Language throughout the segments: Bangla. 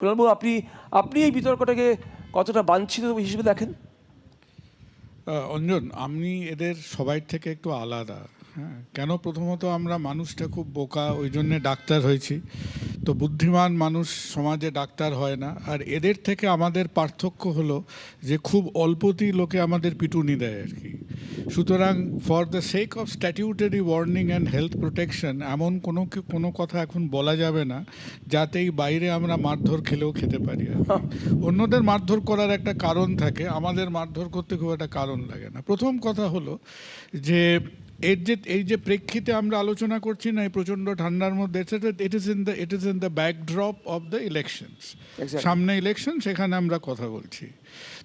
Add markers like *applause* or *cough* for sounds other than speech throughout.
প্রণববাবু আপনি আপনি এই বিতর্কটাকে কতটা বাঞ্ছিত হিসেবে দেখেন? অঞ্জন আমি এদের সবাই থেকে একটু আলাদা। হ্যাঁ কেন প্রথমত আমরা মানুষটা খুব বোকা, ওই জন্যে ডাক্তার হয়েছি। তো বুদ্ধিমান মানুষ সমাজে ডাক্তার হয় না। আর এদের থেকে আমাদের পার্থক্য হলো যে খুব অল্পতেই লোকে আমাদের পিটুনি দেয় আর কি। সুতরাং for the sake of statutory warning and health protection এমন কোনো কোনো কথা এখন বলা যাবে না যাতে এই বাইরে আমরা মারধর খেলেও খেতে পারি *laughs* অন্যদের মারধর করার একটা কারণ থাকে আমাদের মারধর করতে খুব একটা কারণ লাগে না। প্রথম কথা হলো যে এর যে এই যে প্রেক্ষিতে আমরা আলোচনা করছি না এই প্রচণ্ড ঠান্ডার মধ্যে it is in the it is in the backdrop of the elections সামনে ইলেকশন সেখানে আমরা কথা বলছি।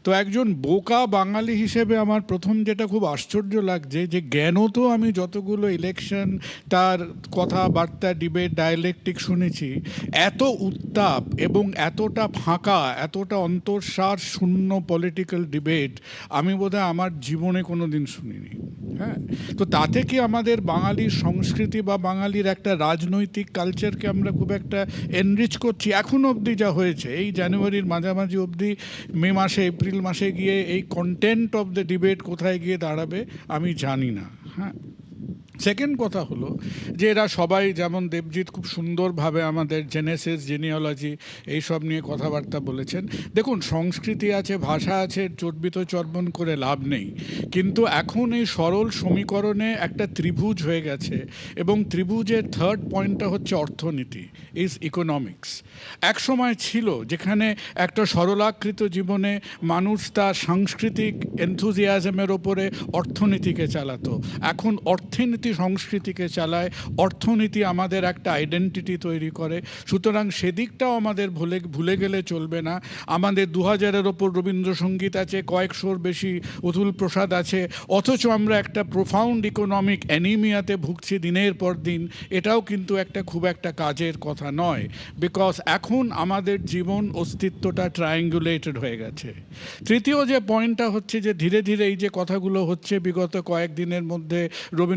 তো একজন বোকা বাঙালি হিসেবে আমার প্রথম যেটা খুব আশ্চর্য লাগছে যে জ্ঞান তো আমি যতগুলো ইলেকশন তার কথাবার্তা ডিবেট ডায়ালেকটিক শুনেছি এত উত্তাপ এবং এতটা ফাঁকা এতটা অন্তঃসার শূন্য পলিটিক্যাল ডিবেট আমি বোধহয় আমার জীবনে কোনো দিন শুনিনি। হ্যাঁ। তো তাতে কি আমাদের বাঙালির সংস্কৃতি বা বাঙালির একটা রাজনৈতিক কালচারকে আমরা খুব একটা এনরিচ করছি? এখন অবধি যা হয়েছে, এই জানুয়ারির মাঝামাঝি অবধি, মে মাসে, এপ্রিল মাসে গিয়ে এই কন্টেন্ট অফ দ্য ডিবেট কোথায় গিয়ে দাঁড়াবে, আমি জানি না। হ্যাঁ। সেকেন্ড কথা হলো যে এরা সবাই যেমন দেবজিৎ খুব সুন্দরভাবে আমাদের জেনেসিস জেনিওলজি এইসব নিয়ে কথাবার্তা বলেছেন। দেখুন, সংস্কৃতি আছে, ভাষা আছে, চর্বিত চর্বণ করে লাভ নেই। কিন্তু এখন এই সরল সমীকরণে একটা ত্রিভুজ হয়ে গেছে এবং ত্রিভুজের থার্ড পয়েন্টটা হচ্ছে অর্থনীতি ইজ ইকোনমিক্স এক সময় ছিল যেখানে একটা সরলাকৃত জীবনে মানুষ তার সাংস্কৃতিক এনথুজিয়াজমের ওপরে অর্থনীতিকে চালাতো। এখন অর্থনীতি সংস্কৃতিকে চালায়, অর্থনীতি আমাদের একটা আইডেন্টিটি তৈরি করে। সুতরাং সেদিকটাও আমাদের ভুলে ভুলে গেলে চলবে না। আমাদের দু হাজারের ওপর রবীন্দ্রসঙ্গীত আছে, কয়েকশোর বেশি অতুল প্রসাদ আছে, অথচ আমরা একটা প্রোফাউন্ড ইকোনমিক অ্যানিমিয়াতে ভুগছি দিনের পর দিন। এটাও কিন্তু একটা খুব একটা কাজের কথা নয়। বিকজ এখন আমাদের জীবন অস্তিত্বটা ট্রায়াঙ্গুলেটেড হয়ে গেছে। তৃতীয় যে পয়েন্টটা হচ্ছে যে ধীরে ধীরে এই যে কথাগুলো হচ্ছে, বিগত কয়েকদিনের মধ্যে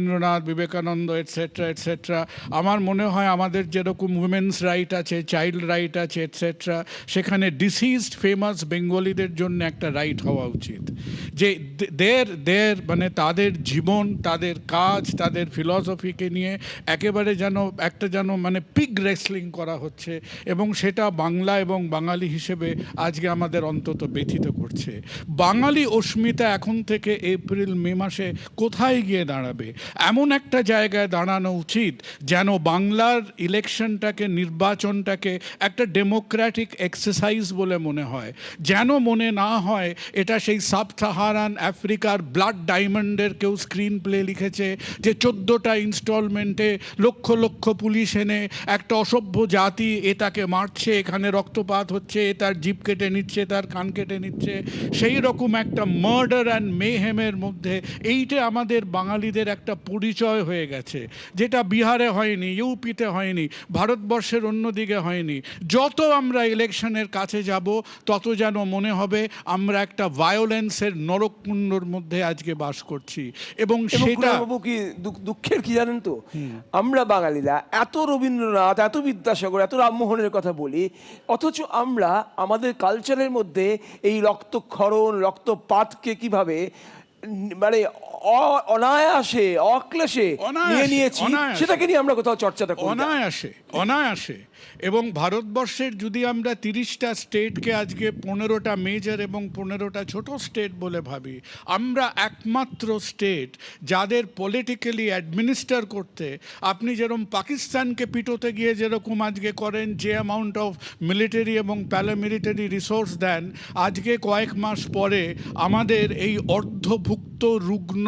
রবীন্দ্রনাথ, বিবেকানন্দ এটসেট্রা এটসেট্রা আমার মনে হয় আমাদের যেরকম উমেন্স রাইট আছে চাইল্ড রাইট আছে এটসেট্রা সেখানে ডিসিজড ফেমাস বেঙ্গলিদের জন্য একটা রাইট হওয়া উচিত। যে দের দের মানে তাদের জীবন, তাদের কাজ, তাদের ফিলসফিকে নিয়ে একেবারে যেন একটা যেন মানে পিগ রেসলিং করা হচ্ছে এবং সেটা বাংলা এবং বাঙালি হিসেবে আজকে আমাদের অন্তত ব্যথিত করছে। বাঙালি অস্মিতা এখন থেকে এপ্রিল, মে মাসে কোথায় গিয়ে দাঁড়াবে? এমন একটা জায়গায় দাঁড়ানো উচিত যেন বাংলার ইলেকশনটাকে, নির্বাচনটাকে একটা ডেমোক্র্যাটিক এক্সারসাইজ বলে মনে হয়। যেন মনে না হয় এটা সেই সাব সাহারান আফ্রিকার ব্লাড ডায়মন্ডের কেউ স্ক্রিন প্লে লিখেছে যে চোদ্দোটা ইনস্টলমেন্টে লক্ষ লক্ষ পুলিশ এনে একটা অসভ্য জাতি এ তাকে মারছে, এখানে রক্তপাত হচ্ছে, এ তার জিপ কেটে নিচ্ছে, তার কান কেটে নিচ্ছে। সেই রকম একটা মার্ডার অ্যান্ড মেহেমের মধ্যে এইটা আমাদের বাঙালিদের একটা পরিচয় হয়ে গেছে, যেটা বিহারে হয়নি, ইউপিতে হয়নি, ভারতবর্ষের অন্যদিকে হয়নি। যত আমরা ইলেকশনের কাছে যাব, তত যেন মনে হবে আমরা একটা ভায়োলেন্সের নরককুণ্ডর মধ্যে আজকে বাস করছি। এবং সেটা কি দুঃখের কি জানেন তো? আমরা বাঙালিরা এত রবীন্দ্রনাথ এত বিদ্যাসাগর এত রামমোহনের কথা বলি অথচ আমরা আমাদের কালচারের মধ্যে এই রক্তক্ষরণ রক্তপাতকে কীভাবে মানে অনায়াসে অক্লেশে নিয়ে নিয়েছি। সেটাকে নিয়ে আমরা কোথাও চর্চাটা করি অনায়াসে অনায়াসে। এবং ভারতবর্ষের যদি আমরা তিরিশটা স্টেটকে আজকে পনেরোটা মেজর এবং পনেরোটা ছোট স্টেট বলে ভাবি আমরা একমাত্র স্টেট যাদের পলিটিক্যালি অ্যাডমিনিস্টার করতে আপনি যেরকম পাকিস্তানকে পিটোতে গিয়ে যেরকম আজকে করেন যে অ্যামাউন্ট অফ মিলিটারি এবং প্যারামিলিটারি রিসোর্স দেন আজকে কয়েক মাস পরে আমাদের এই অর্ধভুক্ত রুগ্ন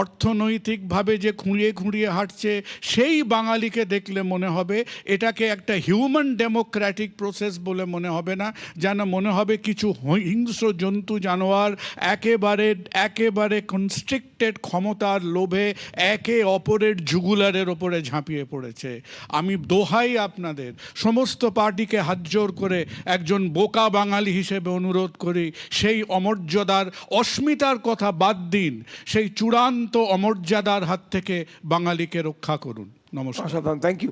অর্থনৈতিকভাবে যে খুঁড়িয়ে খুঁড়িয়ে হাঁটছে, সেই বাঙালিকে দেখলে মনে হবে এটাকে একটা হিউম্যান ডেমোক্র্যাটিক প্রসেস বলে মনে হবে না, যেন মনে হবে কিছু হিংস্র জন্তু জানোয়ার একেবারে একেবারে কনস্ট্রিক্টেড ক্ষমতার লোভে একে অপরের জুগুলারের ওপরে ঝাঁপিয়ে পড়েছে। আমি দোহাই আপনাদের, সমস্ত পার্টিকে হাতজোর করে একজন বোকা বাঙালি হিসেবে অনুরোধ করি, সেই অমর্যাদার, অস্মিতার কথা বাদ দিন, সেই চূড়ান্ত অমর্যাদার হাত থেকে বাঙালিকে রক্ষা করুন। নমস্কার। Thank you